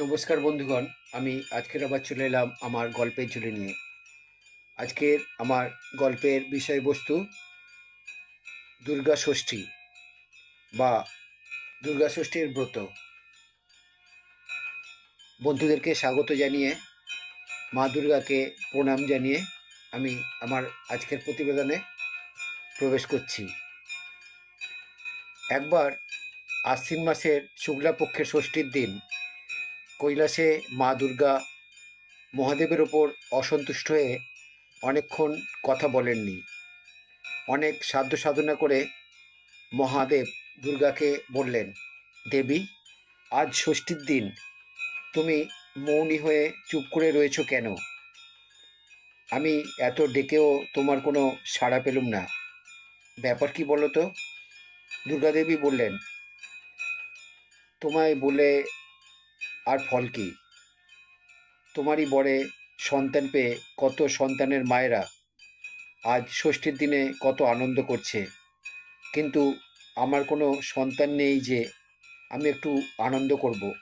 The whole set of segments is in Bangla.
নমস্কার বন্ধুগণ, আমি আজকের আবার চলে এলাম আমার গল্পের ঝুলি নিয়ে। আজকের আমার গল্পের বিষয়বস্তু দুর্গা ষষ্ঠী বা দুর্গা ষষ্ঠীর ব্রত। বন্ধুদেরকে স্বাগত জানিয়ে, মা দুর্গাকে প্রণাম জানিয়ে আমি আমার আজকের প্রতিবেদনে প্রবেশ করছি। একবার আশ্বিন মাসের শুক্লাপক্ষের ষষ্ঠীর দিন কৈলাসে মা দুর্গা মহাদেবের ওপর অসন্তুষ্ট হয়ে অনেকক্ষণ কথা বলেননি। অনেক সাধ্য সাধনা করে মহাদেব দুর্গাকে বললেন, দেবী, আজ ষষ্ঠীর দিন। তুমি মৌনি হয়ে চুপ করে রয়েছো কেন? আমি এত ডেকেও তোমার কোনো সাড়া পেলুম না। ব্যাপার কি বলো তো? দুর্গাদেবী বললেন, তোমায় বলে আর ফল কি? তোমারই বরে সন্তান পেয়ে কত সন্তানের মায়েরা। আজ ষষ্ঠীর দিনে কত আনন্দ করছে। কিন্তু আমার কোনো সন্তান নেই যে আমি একটু আনন্দ করব।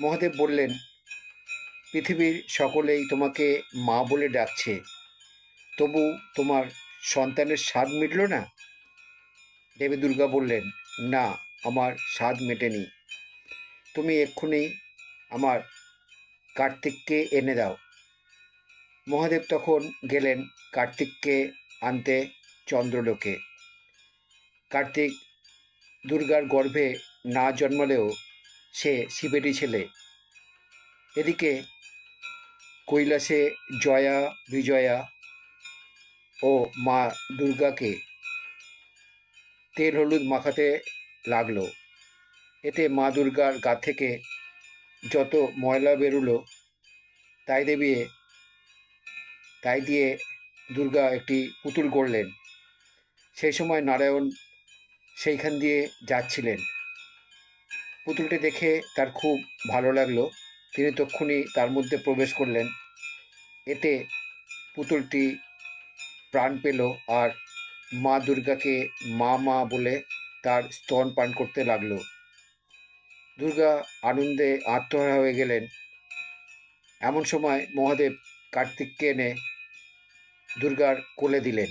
মহাদেব বললেন, পৃথিবীর সকলেই তোমাকে মা বলে ডাকছে। তবু তোমার সন্তানের স্বাদ মিটল না? দেবী দুর্গা বললেন, না, আমার স্বাদ মেটেনি। তুমি এক্ষুনি আমার কার্তিককে এনে দাও। মহাদেব তখন গেলেন কার্তিককে আনতে চন্দ্রলোকে। কার্তিক দুর্গার গর্ভে না জন্মালেও সে শিবেরই ছেলে। এদিকে কৈলাসে জয়া, বিজয়া ও মা দুর্গাকে তেল হলুদ মাখাতে লাগল। এতে মা দুর্গার গা থেকে যত ময়লা বেরুলো, তাই দেবিয়ে, তাই দিয়ে দুর্গা একটি পুতুল গড়লেন। সেই সময় নারায়ণ সেইখান দিয়ে যাচ্ছিলেন। পুতুলটি দেখে তার খুব ভালো লাগল। তিনি তক্ষুনি তার মধ্যে প্রবেশ করলেন। এতে পুতুলটি প্রাণ পেল আর মা দুর্গাকে মা মা বলে তার স্তন পান করতে লাগল। দুর্গা আনন্দে আত্মহারা হয়ে গেলেন। এমন সময় মহাদেব কার্তিককে এনে দুর্গার কোলে দিলেন।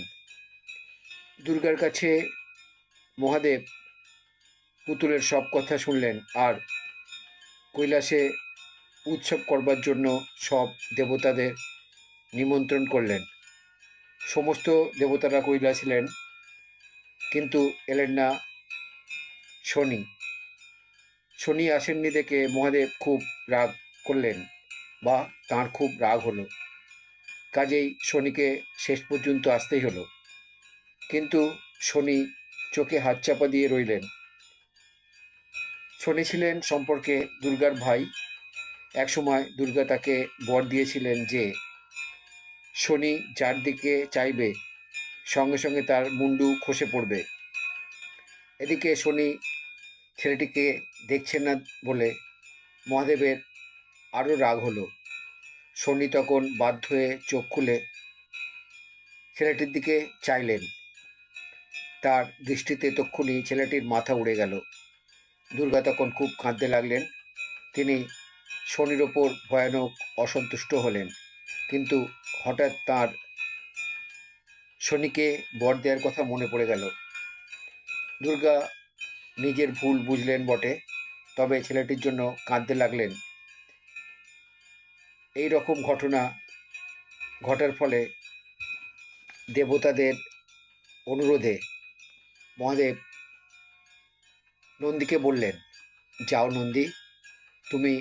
দুর্গার কাছে মহাদেব পুতুলের সব কথা শুনলেন আর কৈলাসে উৎসব করবার জন্য সব দেবতাদের নিমন্ত্রণ করলেন। সমস্ত দেবতারা কৈলাসিলেন কিন্তু এলেন না শনি। শনি আসেননি দেখে মহাদেব খুব রাগ করলেন বা তার খুব রাগ হলো। কাজেই শনিকে শেষ পর্যন্ত আসতেই হলো। কিন্তু শনি চোখে হাত চাপা দিয়ে রইলেন। শনি ছিলেন সম্পর্কে দুর্গার ভাই। একসময় দুর্গা তাকে বর দিয়েছিলেন যে, শনি যার দিকে চাইবে, সঙ্গে সঙ্গে তার মুন্ডু খসে পড়বে। এদিকে শনি ছেলেটিকে দেখছেন না বলে মহাদেবের আরও রাগ হলো। শনি তখন বাধ্য হয়ে চোখ খুলে ছেলেটির দিকে চাইলেন। তার দৃষ্টিতে তক্ষুনি ছেলেটির মাথা উড়ে গেল। দুর্গা তখন খুব কাঁদতে লাগলেন। তিনি শনির ওপর ভয়ানক অসন্তুষ্ট হলেন। কিন্তু হঠাৎ তার শনিকে বর দেওয়ার কথা মনে পড়ে গেল। দুর্গা নিজের ভুল বুঝলেন বটে, তবে ছেলেটির জন্য কাঁদতে লাগলেন। এই রকম ঘটনা ঘটার ফলে দেবতাদের অনুরোধে মহাদেব নন্দীকে বললেন, যাও নন্দী, তুমি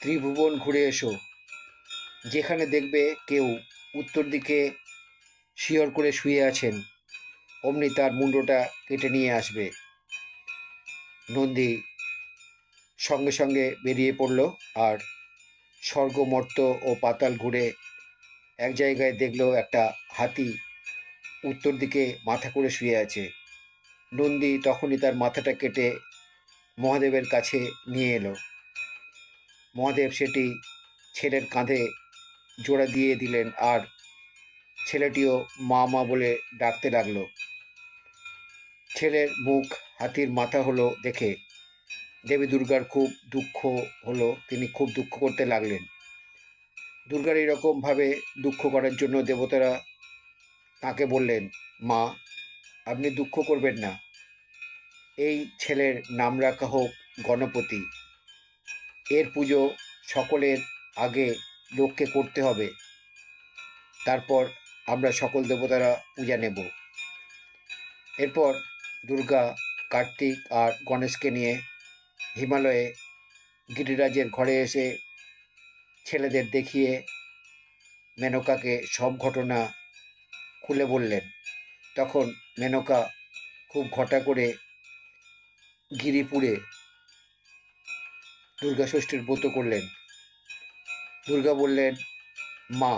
ত্রিভুবন ঘুরে এসো। যেখানে দেখবে কেউ উত্তর দিকে শিয়র করে শুয়ে আছেন, অমনি তার মুন্ডটা কেটে নিয়ে আসবে। নন্দী সঙ্গে সঙ্গে বেরিয়ে পড়ল আর স্বর্গমর্ত ও পাতাল ঘুরে এক জায়গায় দেখল একটা হাতি উত্তর দিকে মাথা করে শুয়ে আছে। নন্দী তখনই তার মাথাটা কেটে মহাদেবের কাছে নিয়ে এলো। মহাদেব সেটি ছেলের কাঁধে জোড়া দিয়ে দিলেন আর ছেলেটিও মা মা বলে ডাকতে লাগল। ছেলের মুখ হাতির মাথা হলো দেখে দেবী দুর্গার খুব দুঃখ হলো, তিনি খুব দুঃখ করতে লাগলেন। দুর্গার এরকমভাবে দুঃখ করার জন্য দেবতারা তাকে বললেন, মা, আপনি দুঃখ করবেন না। এই ছেলের নাম রাখা হোক গণপতি। এর পুজো সকলের আগে লোককে করতে হবে। তারপর আমরা সকল দেবতারা পূজা নেব। এরপর দুর্গা কার্তিক আর গণেশকে নিয়ে হিমালয়ে গিরিরাজের ঘরে এসে ছেলেদের দেখিয়ে মেনকাকে সব ঘটনা খুলে বললেন। তখন মেনকা খুব ঘটা করে গিরিপুরে দুর্গা ষষ্ঠীর ব্রত করলেন। দুর্গা বললেন, মা,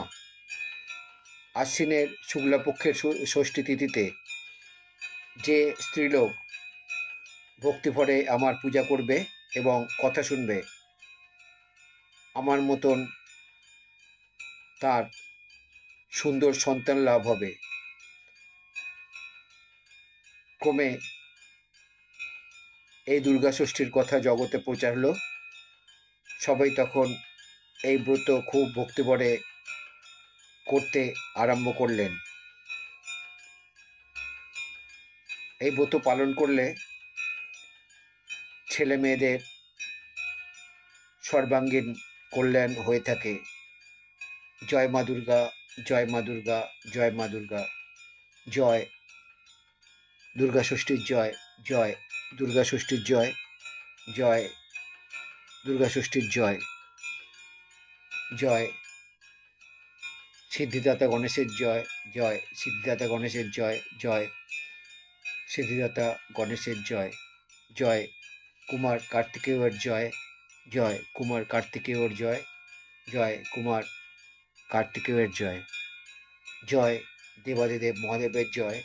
আশ্বিনের শুক্লাপক্ষের ষষ্ঠী তিথিতে যে স্ত্রীলোক ভক্তিভরে আমার পূজা করবে এবং কথা শুনবে। আমার মতন তার সুন্দর সন্তান লাভ হবে। ক্রমে এই দুর্গা ষষ্ঠীর কথা জগতে প্রচার হলো। সবাই তখন এই ব্রত খুব ভক্তিভরে করতে আরম্ভ করলেন। এই ব্রত পালন করলে ছেলে মেয়েদের সর্বাঙ্গীন কল্যাণ হয়ে থাকে। জয় মা দুর্গা, জয় মা দুর্গা, জয় মা দুর্গা, জয় দুর্গা ষষ্ঠীর জয় জয় দুর্গা ষষ্ঠীর জয় জয় দুর্গা ষষ্ঠীর জয় জয় সিদ্ধিদাতা গণেশের জয় জয় সিদ্ধিদাতা গণেশের জয় জয় সিদ্ধিদাতা গণেশের জয় জয় কুমার কার্তিকেয়র জয় জয় কুমার কার্তিকেয়র জয় জয় কুমার কার্তিকেয়ের জয় জয় দেবাদিদেব মহাদেবের জয়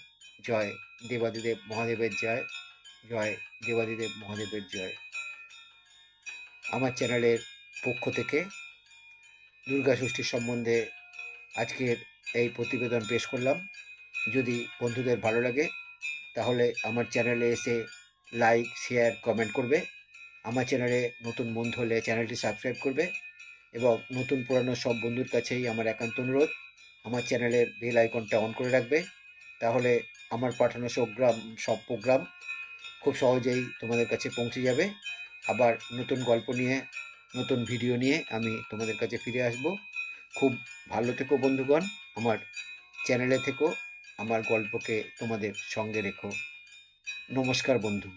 জয় দেবাদিদেব মহাদেবের জয় জয় দেবাদিদেব মহাদেবের জয়। আমার চ্যানেলের পক্ষ থেকে দুর্গা ষষ্ঠীর সম্বন্ধে আজকের এই প্রতিবেদন পেশ করলাম। যদি বন্ধুদের ভালো লাগে, তাহলে আমার চ্যানেলে এসে লাইক শেয়ার কমেন্ট করবে। আমার চ্যানেলে নতুন বন্ধু হলে চ্যানেলটি সাবস্ক্রাইব করবে এবং নতুন পুরানো সব বন্ধুর কাছেই আমার একান্ত অনুরোধ, আমার চ্যানেলের বেল আইকনটা অন করে রাখবে। তাহলে আমার পাঠানো সব গ্রাম, সব প্রোগ্রাম খুব সহজেই তোমাদের কাছে পৌঁছে যাবে। আবার নতুন গল্প নিয়ে, নতুন ভিডিও নিয়ে আমি তোমাদের কাছে ফিরে আসব। খুব ভালো থেকো বন্ধুগণ, আমার চ্যানেলে থেকো, আমার গল্পকে তোমাদের সঙ্গে রেখো। নমস্কার বন্ধু।